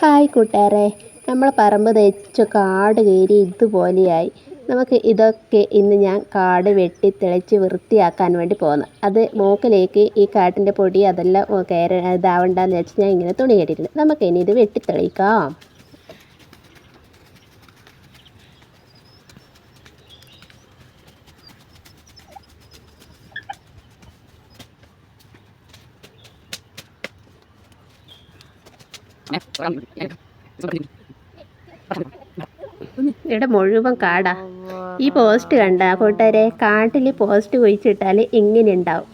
Hi കൂട്ടുകാരെ. നമ്മൾ പറമ്പ് തേച്ച് കാട് കയറി ഇതുപോലെയായി. നമുക്ക് ഇതൊക്കെ ഇന്ന് ഞാൻ കാട് വെട്ടി തിളച്ച് വൃത്തിയാക്കാൻ വേണ്ടി പോകുന്നു അത് മൂക്കിലേക്ക് ഈ കാട്ടിന്റെ പൊടി അതെല്ലാം കയറി ഇതാവണ്ടെന്ന് വെച്ച് ഞാൻ ഇങ്ങനെ തുണി കെട്ടിയിട്ടുണ്ട്. നമുക്ക് ഇനി ഇത് വെട്ടി തെളിയിക്കാം ഇവിടെ മുഴുവൻ കാടാ. ഈ പോസ്റ്റ് കണ്ട കൂട്ടുകാരെ കാട്ടിൽ പോസ്റ്റ് കുഴിച്ചിട്ടാൽ ഇങ്ങനെ ഉണ്ടാവും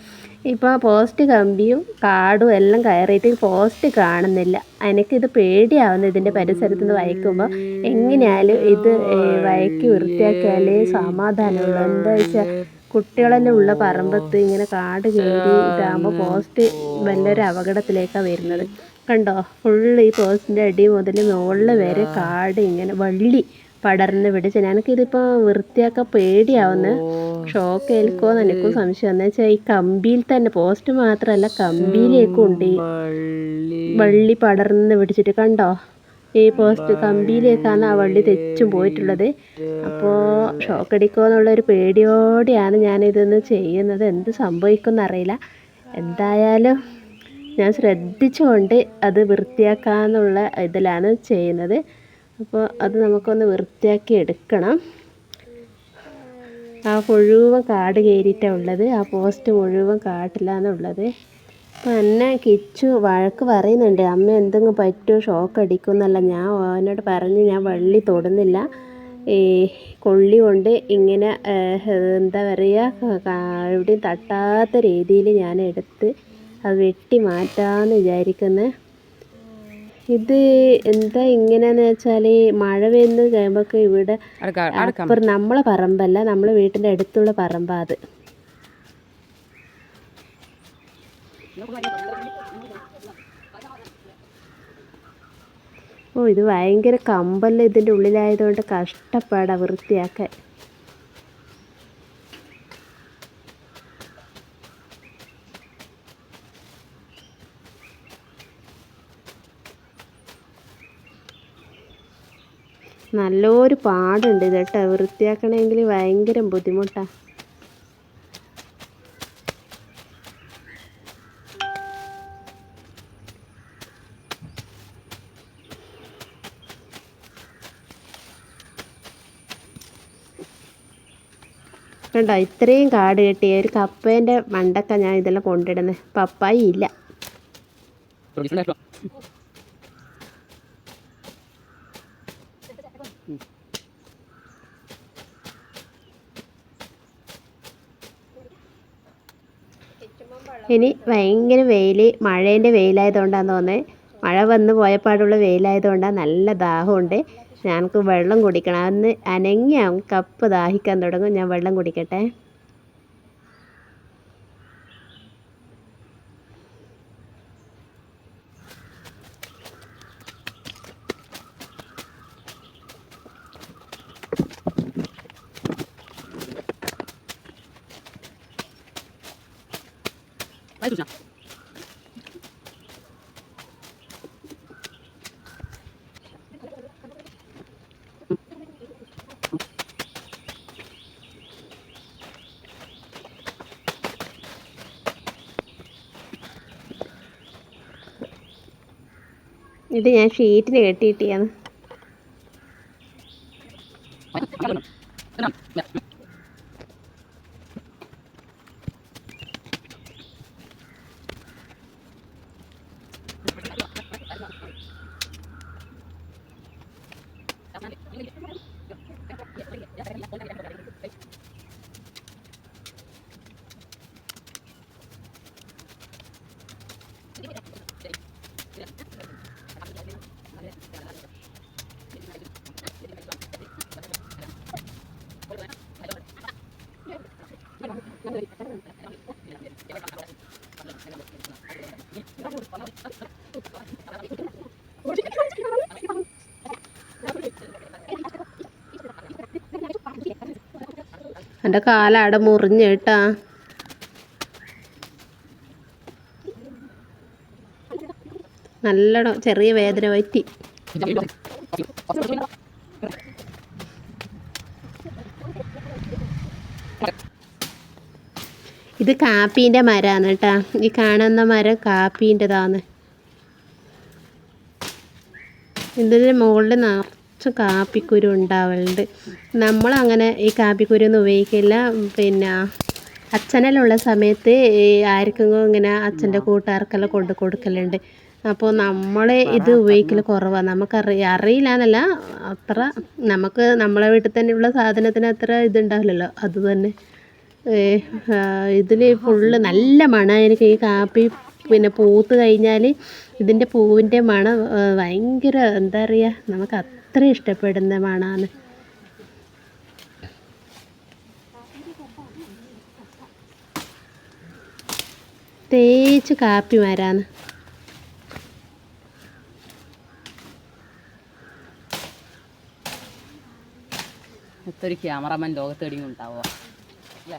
ഇപ്പോൾ പോസ്റ്റ് കമ്പിയും കാടും എല്ലാം കയറിയിട്ട് പോസ്റ്റ് കാണുന്നില്ല. എനിക്കിത് പേടിയാവുന്നു ഇതിന്റെ പരിസരത്ത് നിന്ന് വയക്കുമ്പോൾ എങ്ങനെയാലും ഇത് വയക്കി വൃത്തിയാക്കിയാലേ സമാധാനമുള്ളൂ. എന്താ വെച്ചാൽ കുട്ടികളെല്ലാം ഉള്ള പറമ്പത്ത് ഇങ്ങനെ കാട് കയറി ഇതാകുമ്പോൾ പോസ്റ്റ് വല്ലൊരു അപകടത്തിലേക്കാണ് വരുന്നത്. കണ്ടോ? ഫുള്ള് ഈ പോസ്റ്റിന്റെ അടി മുതൽ മുകളിൽ വരെ കാട് ഇങ്ങനെ വള്ളി പടർന്ന് പിടിച്ച്. എനിക്കിതിപ്പോൾ വൃത്തിയാക്കാൻ പേടിയാവുന്ന. ഷോക്ക് ഏൽക്കുമോ എനിക്കും സംശയം. എന്ന് വെച്ചാൽ ഈ കമ്പിയിൽ തന്നെ പോസ്റ്റ് മാത്രമല്ല കമ്പിയിലേക്കും ഉണ്ട് ഈ വള്ളി. പടർന്ന് പിടിച്ചിട്ട് കണ്ടോ? ഈ പോസ്റ്റ് കമ്പിയിലേക്കാണ് ആ വള്ളി തെച്ചും പോയിട്ടുള്ളത്. അപ്പോൾ ഷോക്ക് അടിക്കുമോ എന്നുള്ളൊരു പേടിയോടെയാണ് ഞാനിതൊന്ന് ചെയ്യുന്നത്. എന്ത് സംഭവിക്കുമെന്നറിയില്ല. എന്തായാലും ഞാൻ ശ്രദ്ധിച്ചുകൊണ്ട് അത് വൃത്തിയാക്കാമെന്നുള്ള ഇതിലാണ് ചെയ്യുന്നത്. അപ്പോൾ അത് നമുക്കൊന്ന് വൃത്തിയാക്കി എടുക്കണം. ആ മുഴുവൻ കാട് കയറിയിട്ടാണ് ഉള്ളത്. ആ പോസ്റ്റ് മുഴുവൻ കാട്ടിലാണ് ഉള്ളത്. അപ്പോൾ എന്നെ കിച്ചു വഴക്ക് പറയുന്നുണ്ട് അമ്മ എന്തെങ്കിലും പറ്റുമോ? ഷോക്ക് അടിക്കും എന്നല്ല ഞാൻ അവനോട് പറഞ്ഞ് ഞാൻ വള്ളി തൊടുന്നില്ല. ഈ കൊള്ളി കൊണ്ട് ഇങ്ങനെ എന്താ പറയുക എവിടെയും തട്ടാത്ത രീതിയിൽ ഞാൻ എടുത്ത് അത് വെട്ടി മാറ്റാമെന്ന് വിചാരിക്കുന്നത് ഇത് എന്താ ഇങ്ങനെയെന്ന് വെച്ചാൽ മഴ പെയ്യുന്നത് കഴിയുമ്പോൾ ഇവിടെ അപ്പുറം നമ്മളെ പറമ്പല്ല നമ്മളെ വീട്ടിന്റെ അടുത്തുള്ള പറമ്പാ അത്. ഓ ഇത് ഭയങ്കര കമ്പല്ല ഇതിന്റെ ഉള്ളിലായതുകൊണ്ട് കഷ്ടപ്പാടാ വൃത്തിയാക്കാൻ. നല്ലൊരു പാടുണ്ട് ഇത് കേട്ടോ. വൃത്തിയാക്കണമെങ്കിൽ ഭയങ്കര ബുദ്ധിമുട്ടാണ് കണ്ടോ ഇത്രയും കാട് കെട്ടിയ ഒരു കപ്പേന്റെ മണ്ടക്ക ഞാൻ ഇതെല്ലാം കൊണ്ടിടുന്നത് പപ്പായി ഇല്ല. ഇനി ഭയങ്കര വെയിൽ മഴേന്റെ വെയിലായതുകൊണ്ടാന്ന് തോന്നുന്നത് മഴ വന്ന് പോയപ്പാടുള്ള വെയിലായതുകൊണ്ടാണ് നല്ല ദാഹമുണ്ട്. ഞങ്ങൾക്ക് വെള്ളം കുടിക്കണം. അന്ന് അനങ്ങിയാവും കപ്പ് ദാഹിക്കാൻ തുടങ്ങും. ഞാൻ വെള്ളം കുടിക്കട്ടെ. ഇത് ഞാൻ ഷീറ്റിന് കെട്ടിയിട്ടിയാണ്. എന്റെ കാലവിടെ മുറിഞ്ഞ് കേട്ടാ. നല്ലോണം ചെറിയ വേദന പറ്റി ഇത് കാപ്പീന്റെ മരമാണ് കേട്ടോ. ഈ കാണുന്ന മരം കാപ്പീന്റെതാണ് ഇതിന്റെ മുകളിൽ നിറച്ച് കാപ്പിക്കുരു ഉണ്ടാവലുണ്ട്. നമ്മളങ്ങനെ ഈ കാപ്പിക്കുരു ഒന്നും ഉപയോഗിക്കില്ല. പിന്നെ അച്ഛനെല്ലാം സമയത്ത് ആർക്കെങ്കിലും ഇങ്ങനെ അച്ഛന്റെ കൂട്ടുകാർക്കെല്ലാം കൊണ്ടു കൊടുക്കലുണ്ട്. അപ്പോൾ നമ്മൾ ഇത് ഉപയോഗിക്കൽ കുറവാണ് നമുക്കറി അറിയില്ല എന്നല്ല അത്ര നമുക്ക് നമ്മളെ വീട്ടിൽ തന്നെയുള്ള സാധനത്തിന് അത്ര ഇതുണ്ടാവില്ലല്ലോ. അത് തന്നെ ഇതിൽ ഫുള്ള് നല്ല മണം. എനിക്ക് ഈ കാപ്പി പിന്നെ പൂത്ത് കഴിഞ്ഞാൽ ഇതിന്റെ പൂവിന്റെ മണം ഭയങ്കര എന്താ പറയുക നമുക്ക് അത്ര ഇഷ്ടപ്പെടുന്ന മണമാണ് തേച്ച് കാപ്പി മരാന്ന്. ഇത്തൊരു ക്യാമറമാൻ ലോകത്തെടിയും ഉണ്ടാവുക അല്ലേ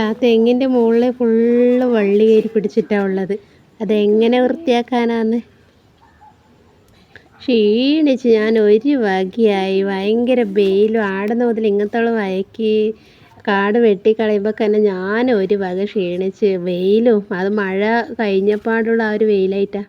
ആ തെങ്ങിന്റെ മുകളിൽ ഫുള്ള് വള്ളി കയറി പിടിച്ചിട്ടാണ് ഉള്ളത്. അതെങ്ങനെ വൃത്തിയാക്കാനാന്ന്? ക്ഷീണിച്ച് ഞാൻ ഒരു വകയായി. ഭയങ്കര വെയിലും ആടുന്ന മുതൽ ഇങ്ങനത്തോളം വയക്കി കാട് വെട്ടിക്കളയുമ്പോൾ തന്നെ ഞാൻ ഒരു വക ക്ഷീണിച്ച് വെയിലും അത് മഴ കഴിഞ്ഞപ്പാടുള്ള ആ ഒരു വെയിലായിട്ടാണ്